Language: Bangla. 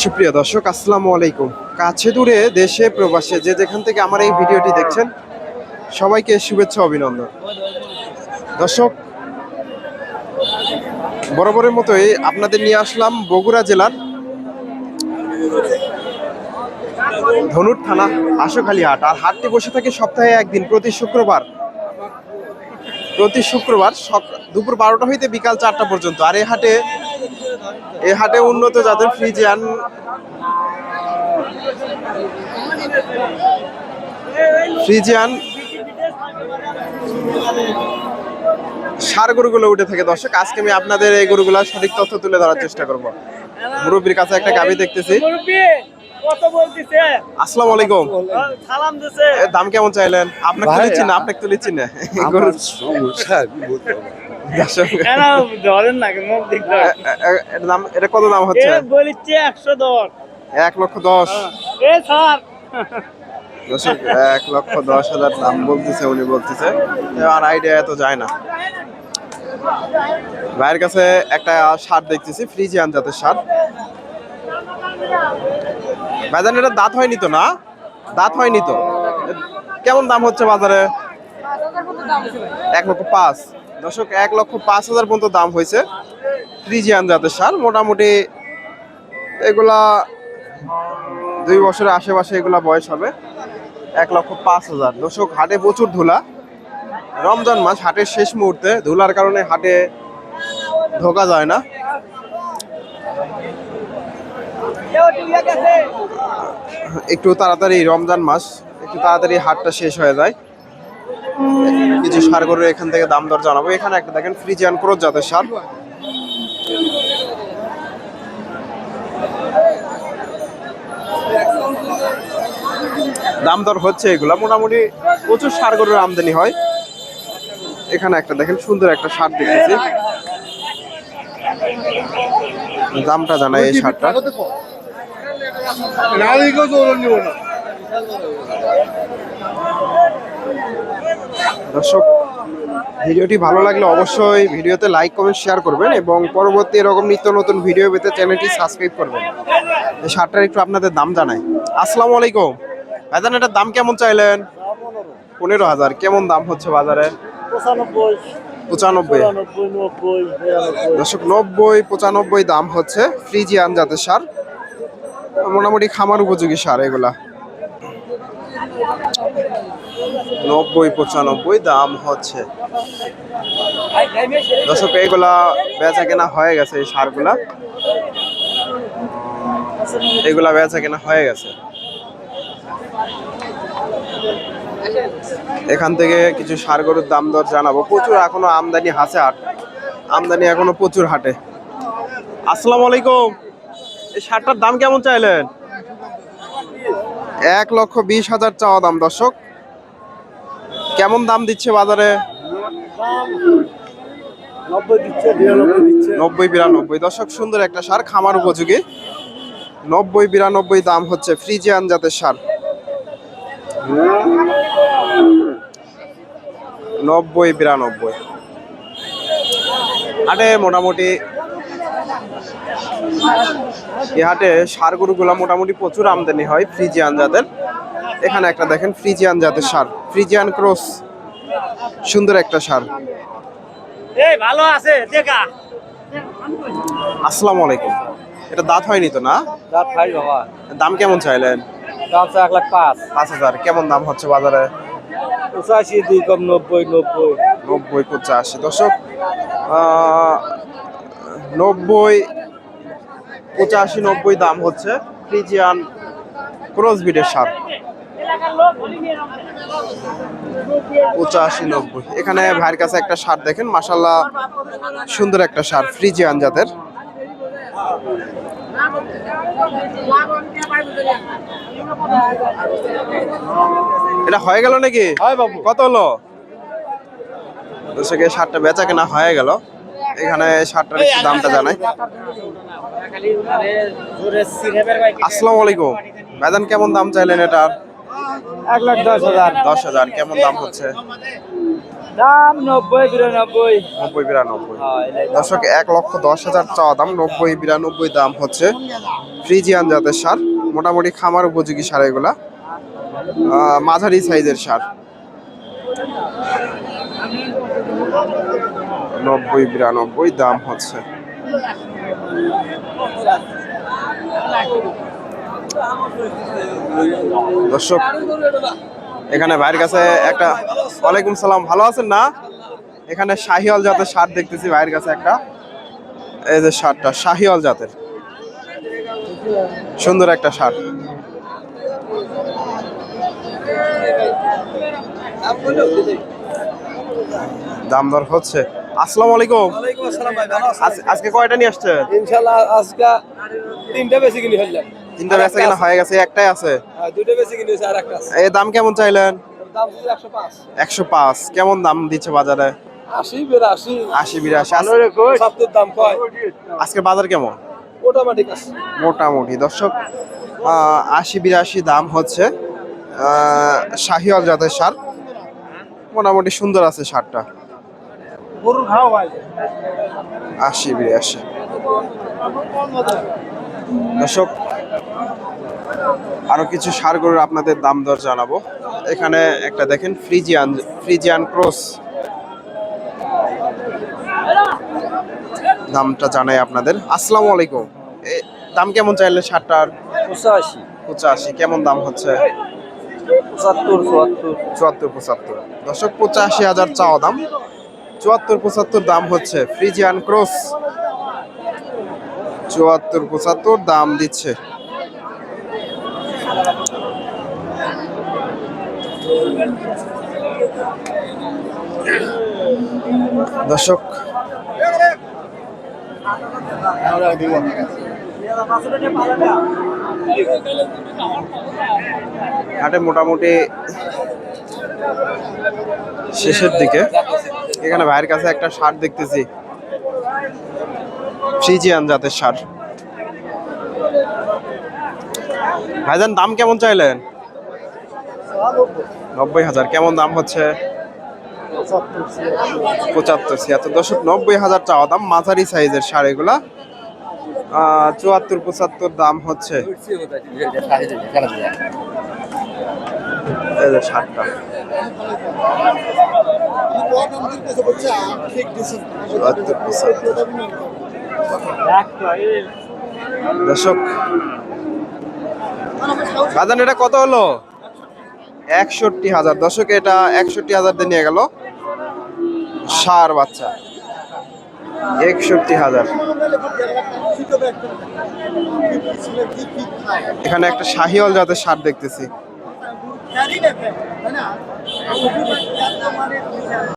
সুপ্রিয় দর্শক, আসসালামু আলাইকুম। কাছে দূরে দেশে প্রবাসে যে যেখান থেকে আমার এই ভিডিওটি দেখছেন, সবাইকে শুভেচ্ছা, অভিনন্দন। দর্শক, বরাবরের মতোই আপনাদের নিয়ে আসলাম বগুড়া জেলার ধনুর থানা, আশুখালী হাট। আর হাটটি বসে থাকে সপ্তাহে একদিন, প্রতি শুক্রবার প্রতি শুক্রবার দুপুর বারোটা হইতে বিকাল চারটা পর্যন্ত। আর এ হাটে এ হাটে উন্নত জাতের ফ্রিজিয়ান ফ্রিজিয়ান সার গরুগুলো উঠে থাকে। দর্শক, আজকে আমি আপনাদের এই গরুগুলোর সঠিক তথ্য তুলে ধরার চেষ্টা করব। মুরব্বীর কাছে একটা গাবি দেখতেছি। কত বলতিছে? আসসালামু আলাইকুম। সালাম দিছে। দাম কেমন চাইলেন? আপনাকে তুলিচ্ছি না আপনাকে তুলিচ্ছি না। গরু সমস্যা আমি বলতে পারব না। দর্শক, কেন ধরেন না মুখ দেখতে এ, এ, এ, এর দাম এটা কত দাম হচ্ছে? বলিচ্ছে একশো দশ। এক লক্ষ দশ। এ স্যার। দর্শক এক লক্ষ দশ হাজার দাম বলতেছে উনি বলতেছে। আর আইডিয়া এত যায় না। ভাইয়ের কাছে একটা সার দেখতেছি ফ্রিজিয়ান জাতের সার ভাইজান এটা দাঁত হয়নি তো না? দাঁত হয়নি তো? কেমন দাম হচ্ছে বাজারে? এক লক্ষ পাঁচ। দর্শক, এক লক্ষ পাঁচ হাজার পর্যন্ত দাম হয়েছে ফ্রিজিয়ান জাতের সার। মোটামুটি এগুলা দুই বছরের আশেপাশে এগুলা বয়স হবে। এক লক্ষ পাঁচ হাজার। দর্শক, হাটে প্রচুর ধুলা। রমজান মাস, হাটের শেষ মুহূর্তে ধুলার কারণে হাটে ঢোকা যায় না। একটু তাড়াতাড়ি রমজান মাস, একটু তাড়াতাড়ি হাটটা শেষ হয়ে যায়। কিছু সার গরু এখান থেকে দাম দর জানাব। এখানে একটা দেখেন, ফ্রিজিয়ান ক্রোজ জাতের সার। দাম দর হচ্ছে এগুলা। মোটামুটি প্রচুর সার গরুর আমদানি হয়। এখানে একটা দেখেন, সুন্দর একটা সার দেখতেছি। দামটা জানাই এই সারটা। দর্শক ভিডিওটি ভালো লাগলে অবশ্যই ভিডিওতে লাইক কমেন্ট শেয়ার করবেন এবং পরবর্তী এরকম নিত্য নতুন ভিডিও পেতে চ্যানেলটি সাবস্ক্রাইব করবেন। এই শার্টটার একটু আপনাদের দাম জানাই। আসসালামু আলাইকুম। ভাইজান এটার দাম কেমন চাইলেন? পনেরো হাজার। কেমন দাম হচ্ছে বাজারে? পঁচানব্বই। দশক নব্বই পঁচানব্বই দাম হচ্ছে ফ্রিজিয়ান জাতের সার মোটামুটি খামার উপযোগী সার এগুলা। নব্বই, পঁচানব্বই দাম হচ্ছে। দর্শক, এগুলা বেচা কেনা হয়ে গেছে এই সারগুলা। এগুলা বেচা কেনা হয়ে গেছে। এখান থেকে কিছু সার গরুর দাম দর জানাব। প্রচুর এখনও আমদানি হাসে হাট। আমদানি এখনও প্রচুর হাটে। আসসালামু আলাইকুম। এই শার্টটার দাম কেমন চাইলেন? এক লক্ষ বিশ হাজার চাওয়া দাম দর্শক। কেমন দাম দিচ্ছে বাজারে? নব্বই বিরানব্বই দিচ্ছে। নব্বই বিরানব্বই। দর্শক সুন্দর একটা সার খামার উপযোগী। নব্বই বিরানব্বই দাম হচ্ছে ফ্রিজিয়ান জাতের সার নব্বই বিরানব্বই। আরে মোটামুটি এই হাটে সার গরুগুলা মোটামুটি প্রচুর আমদানি হয় ফ্রিজিয়ান জাতের। এখানে একটা দেখেন ফ্রিজিয়ান জাতের সার। ফ্রিজিয়ান ক্রস সুন্দর একটা সার। ভালো আছে দেখা। আসসালামু আলাইকুম। এটা দাঁত হয়নি তো না? রাত খাই বাবা। দাম কেমন চাইলেন? দাম চা এক লাখ পাঁচ। পাঁচ হাজার। কেমন দাম হচ্ছে বাজারে? পঁচাশি দুই কম নব্বই নব্বই। নব্বই পঁচাশি। দশক নব্বই পঁচাশি নব্বই দাম হচ্ছে ফ্রিজিয়ান ক্রস বিডের সার পঁচাশি নব্বই এখানে ভাইয়ের কাছে একটা সার দেখেন মাসাল্লাহ সুন্দর একটা সার ফ্রিজিয়ান জাতের। এটা হয়ে গেল নাকি? হয় বাবু। কত হলো? শার্টটা বেচা কেনা হয়ে গেল। এখানে সারটার দামটা জানাই। আসসালামু আলাইকুম। ভাইজান কেমন দাম চাইলেন এটার এক লাখ দশ হাজার। দশ হাজার কেমন দাম হচ্ছে? দাম নব্বই বিরানব্বই। নব্বই বিরানব্বই। হ্যাঁ, দর্শক এক লক্ষ দশ হাজার চাওয়া দাম নব্বই বিরানব্বই দাম হচ্ছে ফ্রিজিয়ান জাতের সার মোটামুটি খামার উপযোগী সার এগুলা। মাঝারি সাইজের সার। নব্বই বিরানব্বই দাম হচ্ছে। দর্শক, এখানে ভাইয়ের কাছে একটা ওয়ালাইকুম সালাম। ভালো আছেন না? এখানে শাহিওয়াল জাতের শার্ট দেখতেছি, ভাইয়ের কাছে একটা। এই যে সারটা শাহিওয়াল জাতের। সুন্দর একটা শার্ট। দাম দর হচ্ছে? আসসালামু আলাইকুম। আজ- আজকে কয়টা নিয়ে আসছে ইনশাল্লাহ আজকে তিনটা বেশি কিনে ফেললাম। তিনটা বেচা কিনা হয়ে গেছে একটাই আছে? আর দুটো বেশি কিনে আর একটা আছে। এই দাম কেমন চাইলেন? একশো পাঁচ। কেমন দাম দিচ্ছে বাজারে? আশি বিরাশি। আশি বিরাশি। দাম কয়? আজকে বাজার কেমন? আছে। মোটামুটি। দর্শক আশি বিরাশি দাম হচ্ছে। শাহিওয়াল জাতের সার। মোটামুটি সুন্দর আছে সারটা। গরুর খাও ভাই আশি বিরাশি। দর্শক আরও কিছু সার গরুর আপনাদের দাম দর জানাব। এখানে একটা দেখেন ফ্রিজিয়ান ফ্রিজিয়ান ক্রস। দামটা জানাই আপনাদের। আসসালামু আলাইকুম। এ, দাম কেমন চাইলে সারটার পঁচাশি। পঁচাশি কেমন দাম হচ্ছে? পঁচাত্তর চুয়াত্তর। চুয়াত্তর পঁচাত্তর। দশক পঁচাশি হাজার চাওয়া দাম। চুয়াত্তর পঁচাত্তর দাম হচ্ছে। ফ্রিজিয়ান ক্রস চুয়াত্তর পঁচাত্তর দাম দিচ্ছে। দর্শক, হাটে মোটামুটি শেষের দিকে। এখানে ভাইয়ের কাছে একটা সার দেখতেছি। ফ্রিজিয়ান জাতের সার ভাইজান দাম কেমন চাইলেন? নব্বই হাজার। কেমন দাম হচ্ছে? পঁচাত্তর ছিয়াত্তর। দশক নব্বই হাজার চাওয়া দাম মাঝারি সাইজের সার আহ, চুয়াত্তর পঁচাত্তর দাম হচ্ছে। এই যে সারটা চুয়াত্তর পঁচাত্তর দর্শক, বাজান, এটা কত হলো? একষট্টি হাজার। দর্শক, এটা একষট্টি হাজার দিয়ে নিয়ে গেল। সার বাচ্চা। একষট্টি হাজার। এখানে একটা শাহিওয়াল জাতের সার দেখতেছি।